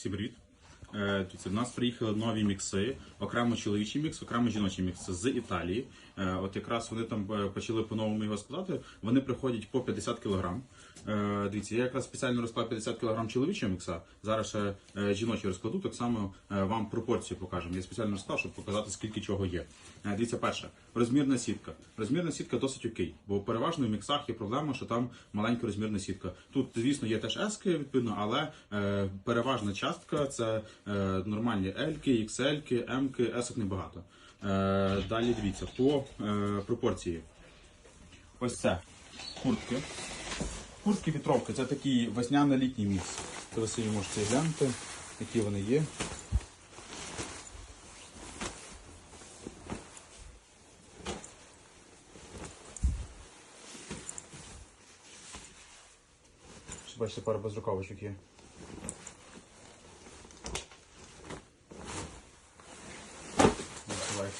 Всім привіт. Е, в нас приїхали нові мікси, окремо чоловічий мікс, окремо жіночий мікс з Італії. Е, от якраз вони там е, почали по-новому його складати. Вони приходять по 50 кг. Е, дивіться, я якраз спеціально розклав 50 кг чоловічого мікса. Зараз ще жіночий розкладу, так само вам пропорції покажемо. Я спеціально розклав, щоб показати, скільки чого є. Дивіться, перше, розмірна сітка. Розмірна сітка досить окей, бо переважно в міксах є проблема, що там маленька розмірна сітка. Тут, звісно, є теж ески, відповідно, але переважна частка це нормальні L-ки, XL-ки, М-ки, есок небагато. Е, далі дивіться, по е, пропорції. Ось це куртки. Куртки вітровки це такий весняно-літній мікс. То ви собі можете глянути, які вони є. Бачите, пара безрукавочок є.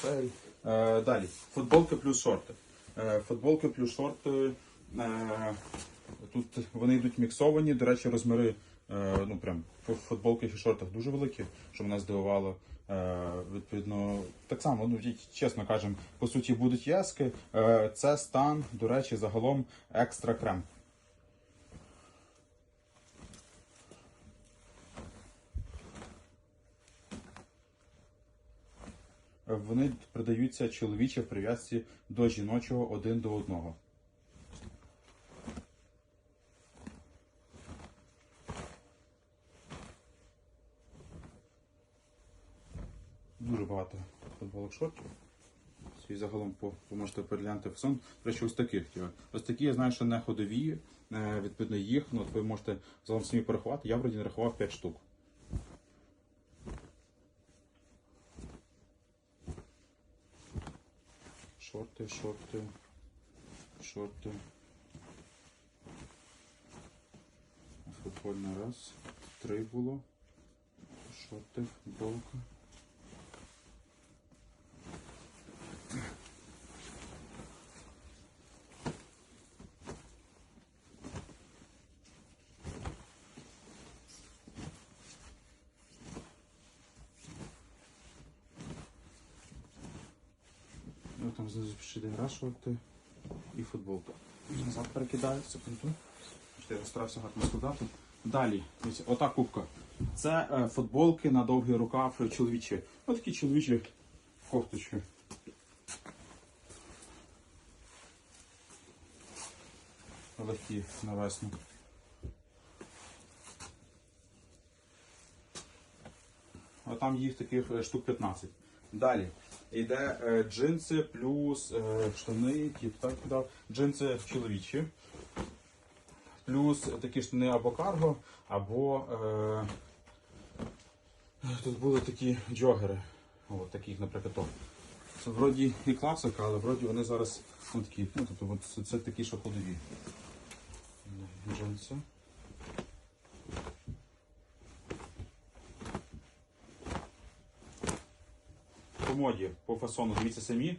XL. Е, далі. Футболки плюс шорти. Е, футболки плюс шорти. Е, тут вони йдуть міксовані. До речі, розміри е, ну, прям в футболках і шортах дуже великі, що мене здивувало. Е, відповідно, так само, ну чесно кажемо, по суті будуть яски. Е, це стан, до речі, загалом екстра крем. Вони продаються чоловічі в прив'язці до жіночого один до одного. Дуже багато футболок шортів. Свій загалом ви можете переглянути фасон. До речі, ось таких. Ось такі я знаю, що не ходові. Е, Відповідно, їх, ну, от ви можете загалом самі порахувати. Я вроді нарахував 5 штук. Шорти, шорти, шорти. Футбольний раз. Три було. Шорти, футболка. Там знизу один шорти і футболка. Назад перекидаю, секунду. Я старався гарно складати. Далі, ось ота кубка. Це е, футболки на довгий рукав чоловічі. Ось такі чоловічі кофточки. Легкі на весну. А там їх таких е, штук 15. Далі йде е, джинси плюс е, штани, тип, так. Джинси чоловічі. Плюс такі штани або карго, або е, тут були такі джогери. О, таких, наприклад, то. Це вроді і класика, але вроді вони зараз ну, такі. Ну, тобто, це, це такі, що ходові. Джинси. По моді, по фасону, дивіться самі,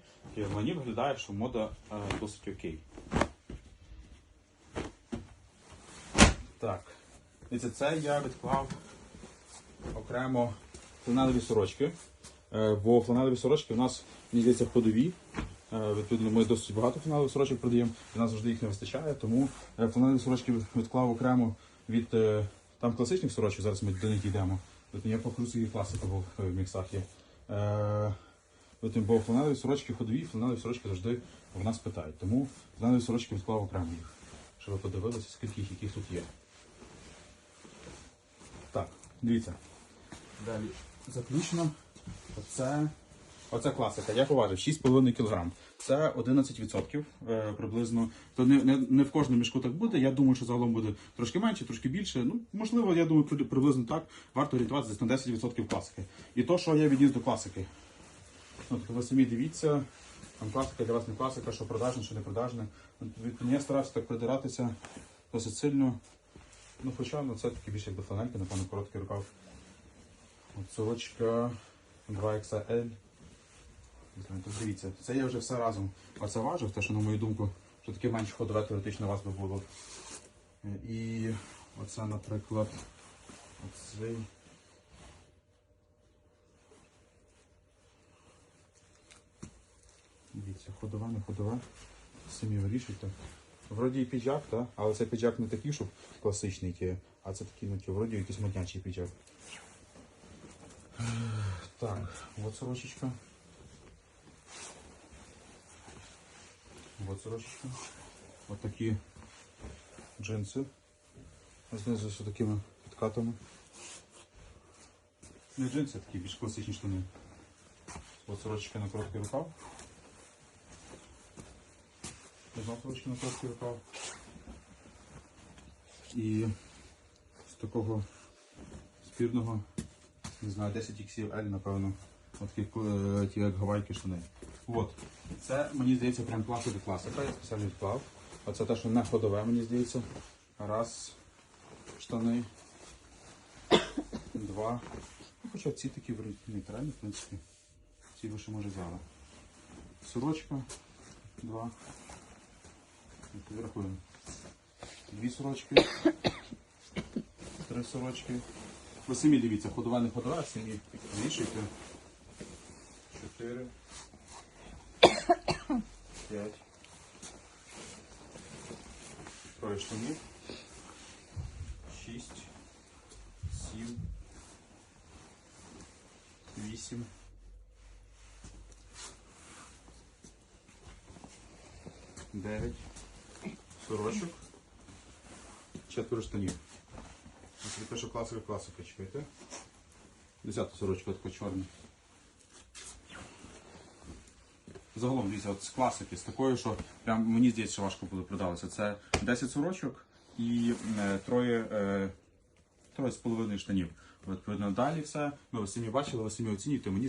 мені виглядає, що мода е, досить окей. Так. Дивіться, це я відклав окремо фланелеві сорочки. Е, бо фланелеві сорочки у нас, мені здається, ходові. Е, відповідно, ми досить багато фланелевих сорочок продаємо, і нас завжди їх не вистачає, тому е, фланелеві сорочки відклав окремо від е, там класичних сорочок, зараз ми до них йдемо. Тобто я покажу свої класики в в міксах є. Е, бо фланелеві сорочки ходові, фланелеві сорочки завжди в нас питають. Тому фланелеві сорочки відклав окремо їх, щоб ви подивилися, скільки їх яких тут є. Так, дивіться. Далі заключно. Оце, оце класика. Я поважив 6,5 кг. Це 11% е, приблизно. То не, не, не в кожному мішку так буде. Я думаю, що загалом буде трошки менше, трошки більше. Ну, можливо, я думаю, приблизно так. Варто орієнтуватися на 10% класики. І то, що я відніс до класики. От, ви самі дивіться, там класика для вас не класика, що продажне, що не продажне. Я старався так придиратися досить сильно. Ну, хоча ну, це таки більше якби фланелька, напевно, короткий рукав. От сорочка 2XL. Тобто, дивіться, це я вже все разом оцеважив, те, що, на мою думку, що таке менш ходове теоретично у вас би було. І оце, наприклад, оцей. Дивіться, ходова, не ходова. Самі вирішуйте. Вроді і піджак, так? але цей піджак не такий, щоб класичний, ті, а це такий, ну, ті, вроді якийсь моднячий піджак. Так, от сорочечка. Вот сорочечка. Вот такі джинси. Знизу з такими підкатами. Не джинси, а такі більш класичні штани. От сорочка на короткий рукав. Одна сорочка на короткий рукав. І з такого спірного, не знаю, 10 XL, напевно. От такі е, як гавайки штани. От. Це, мені здається, прям класика класика. Я спеціально відклав. Оце те, що не ходове, мені здається. Раз. Штани. Два. Ну, Хоча ці такі нейтральні, в принципі. Ці ви ще може взяли. Сорочка. Два. Рахуємо. Дві сорочки. Три сорочки. Ви самі дивіться, ходова не ходова, самі вішайте. Чотири. П'ять. Троє штанів. Шість. Сім. Вісім. Дев'ять. Сорочок. Четверо штанів. Те, що класика класика, чекайте. Десята сорочка така чорна. Загалом, дивіться, от з класики, з такою, що прям мені здається, що важко буде продалося. Це 10 сорочок і е, троє, е, троє з половиною штанів. Відповідно, далі все. Ну, ви самі бачили, ви самі оцінюєте. Мені